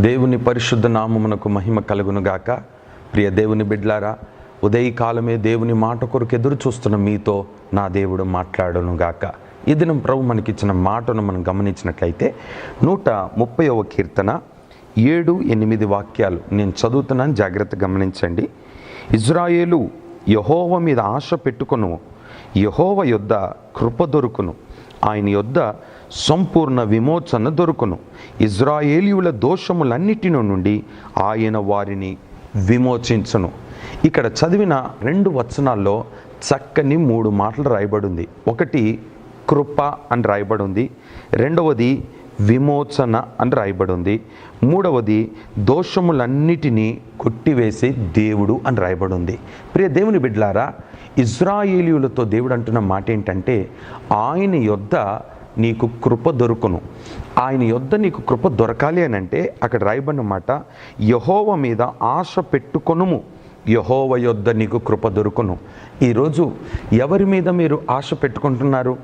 దేవుని పరిశుద్ధ నామమునకు మహిమ కలుగునుగాక. ప్రియ దేవుని బిడ్లారా ఉదయకాలమే దేవుని మాట కొరకు ఎదురు చూస్తున్న మీతో నా దేవుడు మాట్లాడనుగాక. ఈ దినం ప్రభు మనకిచ్చిన మాటను మనం గమనించినట్లయితే నూట ముప్పైవ కీర్తన ఏడు ఎనిమిది వాక్యాలు నేను చదువుతున్నాను జాగ్రత్త గమనించండి. ఇజ్రాయేలు యహోవ మీద ఆశ పెట్టుకును యహోవ యొద్ద కృప దొరుకును. ఆయన యొద్ద సంపూర్ణ విమోచన దొరుకును. ఇజ్రాయేలీయుల దోషములన్నిటిలో నుండి ఆయన వారిని విమోచించును. ఇక్కడ చదివిన రెండు వచనాల్లో చక్కని మూడు మాటలు రాయబడింది. ఒకటి కృప అని రాయబడి ఉంది రెండవది విమోచన అని రాయబడి ఉంది మూడవది దోషములన్నిటినీ కొట్టివేసే దేవుడు అని రాయబడి ఉంది ప్రియ దేవుని బిడ్లారా ఇజ్రాయేలీయులతో దేవుడు అంటున్న మాట ఏంటంటే ఆయన యొద్ద నీకు కృప దొరుకును. ఆయన యొద్ద నీకు కృప దొరకాలి అని అంటే అక్కడ రాయబడినమాట యహోవ మీద ఆశ పెట్టుకొనుము. యహోవ యొద్ద నీకు కృప దొరుకును. ఈరోజు ఎవరి మీద మీరు ఆశ పెట్టుకుంటున్నారు?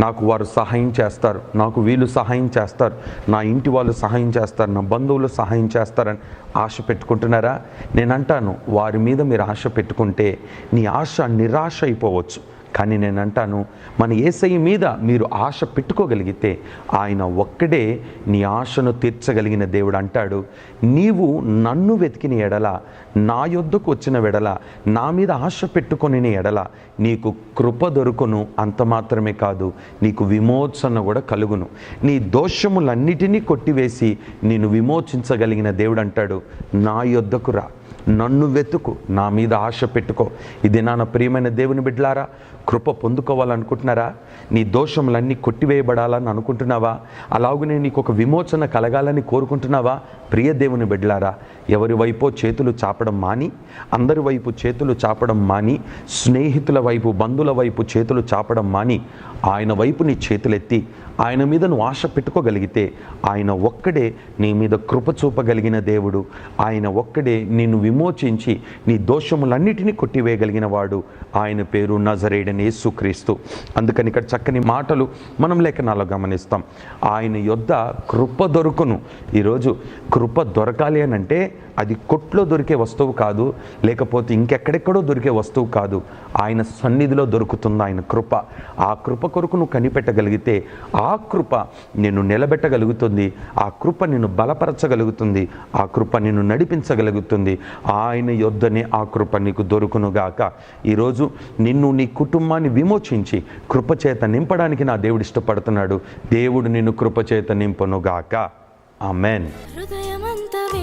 నాకు వారు సహాయం చేస్తారు నాకు వీళ్ళు సహాయం చేస్తారు నా ఇంటి వాళ్ళు సహాయం చేస్తారు నా బంధువులు సహాయం చేస్తారని ఆశ పెట్టుకుంటున్నారా? నేను అంటాను వారి మీద మీరు ఆశ పెట్టుకుంటే నీ ఆశ నిరాశ అయిపోవచ్చు. కానీ నేను అంటాను మన ఏసై మీద మీరు ఆశ పెట్టుకోగలిగితే ఆయన ఒక్కడే నీ ఆశను తీర్చగలిగిన దేవుడు అంటాడు. నీవు నన్ను వెతికిన ఎడల నా యొద్దకు వచ్చిన వెడల నా మీద ఆశ పెట్టుకొని ఎడల నీకు కృప దొరుకును అంత మాత్రమే కాదు నీకు విమోచన కూడా కలుగును. నీ దోషములన్నిటినీ కొట్టివేసి నేను విమోచించగలిగిన దేవుడు అంటాడు నా యొద్దకు రా. నన్ను వెతుకు నా మీద ఆశ పెట్టుకో. ఇది నా ప్రియమైన దేవుని బిడ్డలారా కృప పొందుకోవాలనుకుంటున్నారా? నీ దోషములన్నీ కొట్టివేయబడాలని అనుకుంటున్నావా? అలాగనే నీకు ఒక విమోచన కలగాలని కోరుకుంటున్నావా? ప్రియ దేవుని బిడ్డలారా ఎవరి వైపో చేతులు చాపడం మాని అందరి వైపు చేతులు చాపడం మాని స్నేహితుల వైపు బంధువుల వైపు చేతులు చాపడం మాని ఆయన వైపు నీ చేతులెత్తి ఆయన మీద నువ్వు ఆశ పెట్టుకోగలిగితే ఆయన ఒక్కడే నీ మీద కృప చూపగలిగిన దేవుడు. ఆయన ఒక్కడే నిన్ను విమోచించి నీ దోషములన్నిటినీ కొట్టివేయగలిగిన వాడు ఆయన పేరు నజరేడని యేసుక్రీస్తు. అందుకని ఇక్కడ చక్కని మాటలు మనం లేఖనాల్లో గమనిస్తాం. ఆయన యొద్ద కృప దొరుకును. ఈరోజు కృప దొరకాలి అని అంటే అది కొట్లో దొరికే వస్తువు కాదు లేకపోతే ఇంకెక్కడెక్కడో దొరికే వస్తువు కాదు. ఆయన సన్నిధిలో దొరుకుతుంది ఆయన కృప. ఆ కృప కొరకు నువ్వు కనిపెట్టగలిగితే ఆ కృప నిన్ను నిలబెట్టగలుగుతుంది. ఆ కృప నిన్ను బలపరచగలుగుతుంది. ఆ కృప నిన్ను నడిపించగలుగుతుంది. ఆయన యొద్దనే ఆ కృప నీకు దొరుకునుగాక ఈరోజు నిన్ను నీ కుటుంబాన్ని విమోచించి కృపచేత నింపడానికి నా దేవుడు ఇష్టపడుతున్నాడు. దేవుడు నిన్ను కృపచేత నింపునుగాక ఆమెన్. హృదయమంత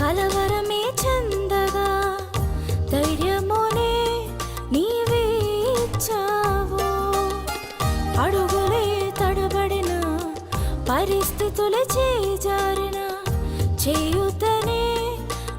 కలవరమే అడుగులే తడబడిన చేజారిన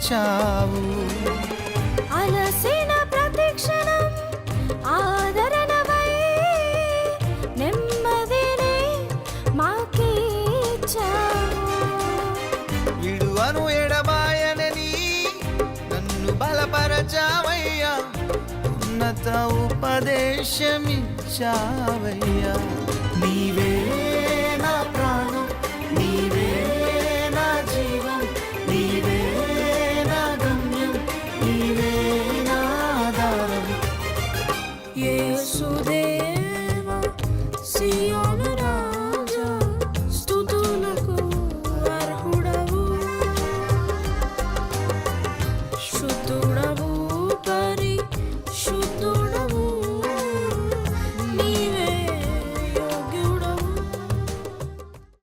అందించావు అలసిన ప్రతిక్షణం ఆదరణవై నెమ్మదిని మాకిచ్చావు. విడువను ఎడబాయనని నన్ను బలపరచావయ్యా. ఉన్నత ఉపదేశమిచ్చావయ్యా. నీవే tudo.